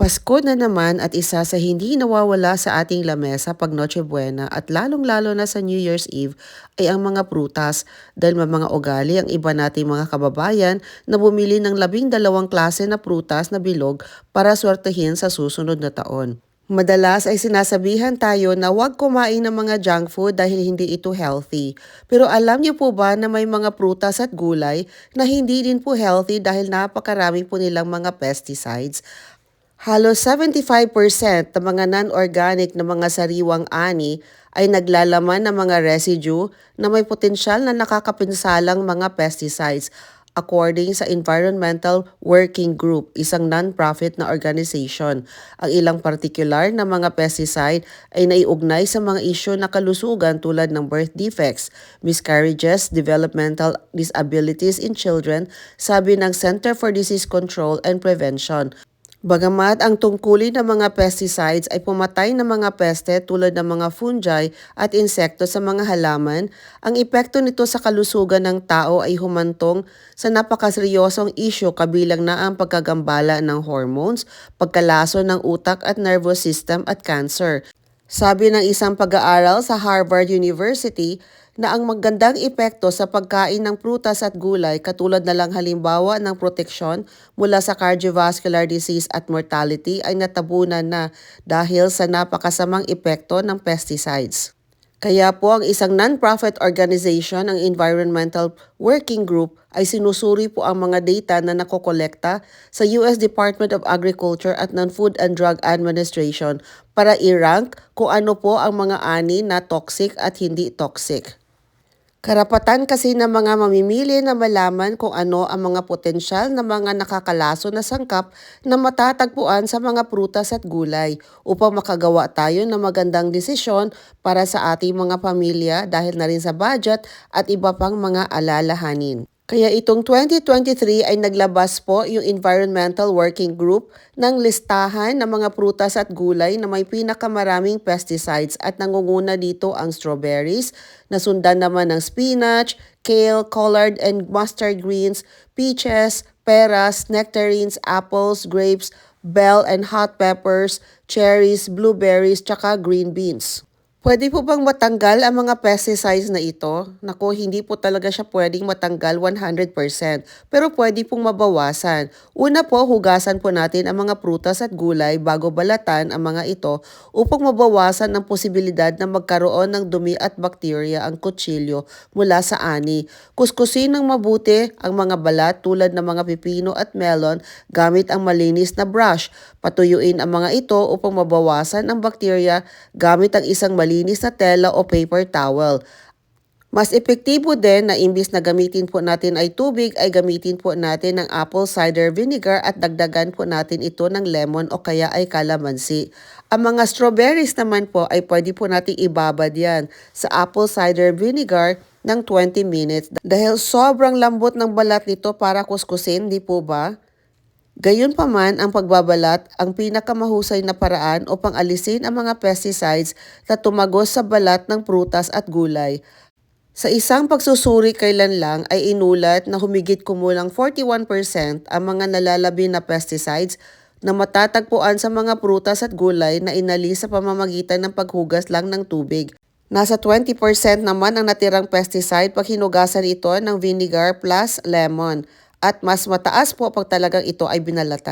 Pasko na naman at isa sa hindi nawawala sa ating lamesa pag Noche Buena at lalong-lalo na sa New Year's Eve ay ang mga prutas dahil may mga ugali ang iba nating mga kababayan na bumili ng labing dalawang klase na prutas na bilog para swertehin sa susunod na taon. Madalas ay sinasabihan tayo na huwag kumain ng mga junk food dahil hindi ito healthy. Pero alam niyo po ba na may mga prutas at gulay na hindi din po healthy dahil napakarami po nilang mga pesticides? Halos 75% ng mga non-organic na mga sariwang ani ay naglalaman ng mga residue na may potensyal na nakakapinsalang mga pesticides according sa Environmental Working Group, isang non-profit na organization. Ang ilang particular na mga pesticide ay naiugnay sa mga isyo na kalusugan tulad ng birth defects, miscarriages, developmental disabilities in children, sabi ng Center for Disease Control and Prevention. Bagamat ang tungkulin ng mga pesticides ay pumatay ng mga peste tulad ng mga fungi at insekto sa mga halaman, ang epekto nito sa kalusugan ng tao ay humantong sa napakaseryosong isyo kabilang na ang pagkagambala ng hormones, pagkalaso ng utak at nervous system at cancer. Sabi ng isang pag-aaral sa Harvard University na ang magandang epekto sa pagkain ng prutas at gulay katulad na lang halimbawa ng proteksyon mula sa cardiovascular disease at mortality ay natabunan na dahil sa napakasamang epekto ng pesticides. Kaya po ang isang non-profit organization, ang Environmental Working Group, ay sinusuri po ang mga data na nakokolekta sa US Department of Agriculture at Non-Food and Drug Administration para i-rank kung ano po ang mga ani na toxic at hindi toxic. Karapatan kasi ng mga mamimili na malaman kung ano ang mga potensyal na mga nakakalaso na sangkap na matatagpuan sa mga prutas at gulay upang makagawa tayo ng magandang desisyon para sa ating mga pamilya dahil na rin sa budget at iba pang mga alalahanin. Kaya itong 2023 ay naglabas po yung Environmental Working Group ng listahan ng mga prutas at gulay na may pinakamaraming pesticides at nangunguna dito ang strawberries, nasundan naman ng spinach, kale, collard and mustard greens, peaches, peras, nectarines, apples, grapes, bell and hot peppers, cherries, blueberries, tsaka green beans. Pwede po bang matanggal ang mga pesticides na ito? Nako, hindi po talaga siya pwedeng matanggal 100%, pero pwede pong mabawasan. Una po, hugasan po natin ang mga prutas at gulay bago balatan ang mga ito upang mabawasan ang posibilidad na magkaroon ng dumi at bakterya ang kutsilyo mula sa ani. Kuskusin ng mabuti ang mga balat tulad ng mga pipino at melon gamit ang malinis na brush. Patuyuin ang mga ito upang mabawasan ang bakterya gamit ang isang malinis malinis na tela o paper towel. Mas epektibo din na imbis na gamitin po natin ay tubig ay gamitin po natin ng apple cider vinegar at dagdagan po natin ito ng lemon o kaya ay calamansi. Ang mga strawberries naman po ay pwede po natin ibabad yan sa apple cider vinegar ng 20 minutes dahil sobrang lambot ng balat nito para kuskusin, di po ba? Gayunpaman, ang pagbabalat ang pinakamahusay na paraan upang alisin ang mga pesticides na tumagos sa balat ng prutas at gulay. Sa isang pagsusuri kailan lang ay inulat na humigit kumulang 41% ang mga nalalabi na pesticides na matatagpuan sa mga prutas at gulay na inalis sa pamamagitan ng paghugas lang ng tubig. Nasa 20% naman ang natirang pesticide pag hinugasan ito ng vinegar plus lemon at mas mataas po pag talagang ito ay binalatan.